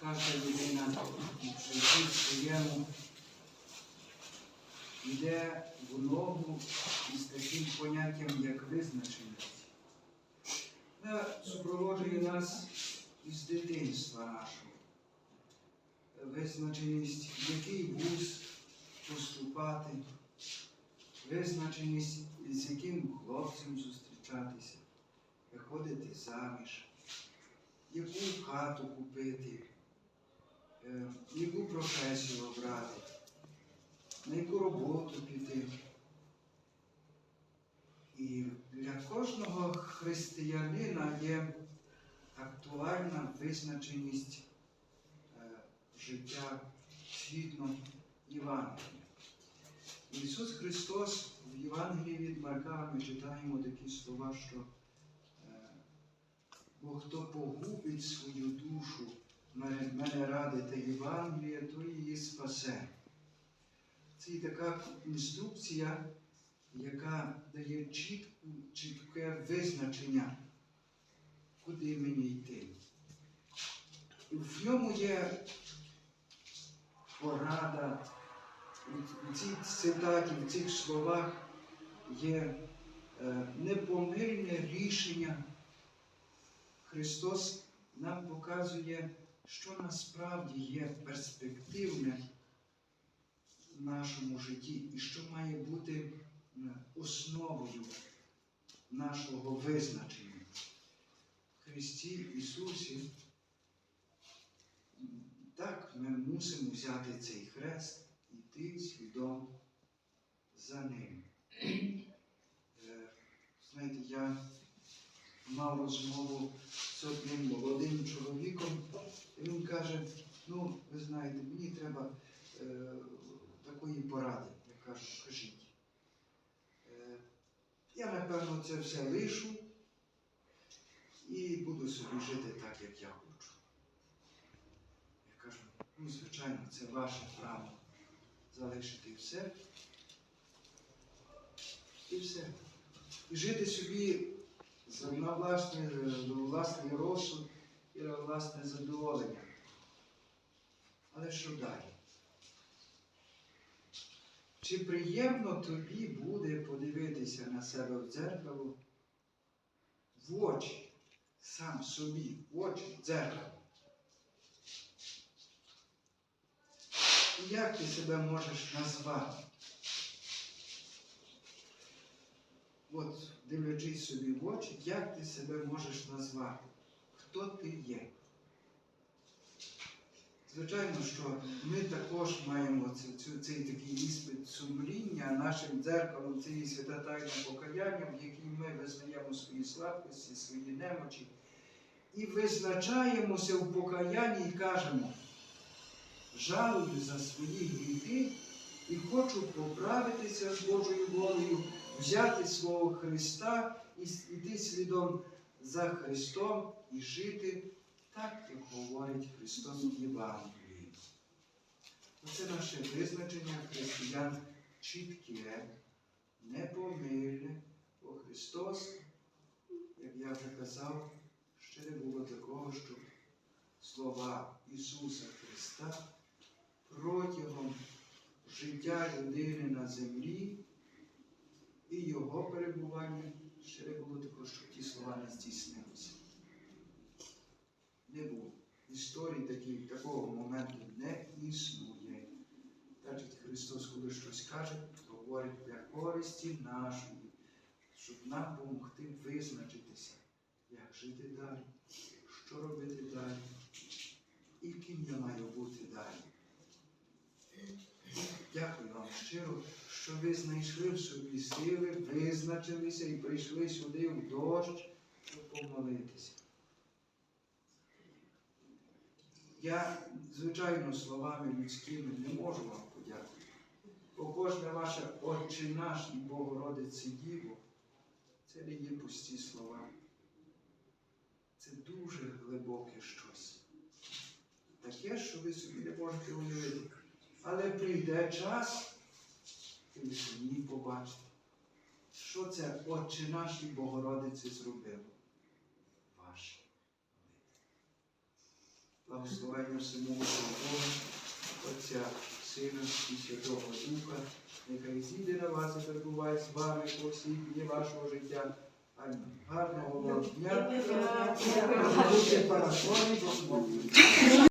кожна людина в своєму. Йде в ногу із таким поняттям, як визначеність. Вона супроводжує нас із дитинства нашого. Визначеність, який вуз поступати, визначеність, з яким хлопцем зустрічатися, виходити заміж, яку хату купити, яку професію обрати, на яку роботу піти. І для кожного християнина є актуальна визначеність е, життя згідно Євангелія. Ісус Христос в Євангелії від Марка ми читаємо такі слова, що е, бо хто погубить свою душу, мене, радите Євангелія, то її спасе. Це і така інструкція, яка дає чітку, чітке визначення, куди мені йти. В ньому є порада, у цій цитаті, в цих словах є е, непомильне рішення. Христос нам показує, що насправді є перспективне в нашому житті і що має бути е, основою нашого визначення. В Христі Ісусі так ми мусимо взяти цей хрест і йти слідом за ним. Е, Знаєте, я мав розмову з одним молодим каже, ну, ви знаєте, мені треба е, такої поради. Я кажу, скажіть. Е, я, напевно, це все лишу і буду собі жити так, як я хочу. Я кажу, ну, звичайно, це ваше право залишити все. І все. І жити собі на власний, на власний розсуд і на власне задоволення. Але що далі? Чи приємно тобі буде подивитися на себе в дзеркало в очі, сам собі, в очі, в дзеркало? І як ти себе можеш назвати? От, дивлячись собі в очі, як ти себе можеш назвати? Хто ти є? Звичайно, що ми також маємо цю- цей такий іспит сумління нашим дзеркалом, свята тайна покаяння, в якій ми визнаємо свої слабкості, свої немочі і визначаємося в покаянні і кажемо, жалую за свої гріхи і хочу поправитися з Божою волею, взяти свого Христа і іти слідом за Христом і жити так, як говорить Христос в Євангелії. Оце наше визначення християн чітке, непомильне, бо Христос, як я вже казав, ще не було такого, щоб слова Ісуса Христа протягом життя людини на землі і Його перебування ще не було такого, щоб ті слова не здійснилися. Не було. В історії такі, такого моменту не існує. Значить, Христос, коли щось каже, говорить для користі нашої, щоб нам допомогти визначитися, як жити далі, що робити далі і ким я маю бути далі. Дякую вам щиро, що ви знайшли в собі сили, визначилися і прийшли сюди в дощ, щоб помолитися. Я, звичайно, словами людськими не можу вам подякувати. Бо кожне ваше Отче наш і Богородице Діво, це не є пусті слова. Це дуже глибоке щось. Таке, що ви собі не можете уявити. Але прийде час, і ви самі побачите, що це Отче наш і Богородице зробило. Ваше. Благословення всемогутнього Бога, Отця, Сина і Святого Духа, нехай зійде на вас і перебуває з вами по всій дні вашого життя. Амінь. Гарного вам дня. Будьте.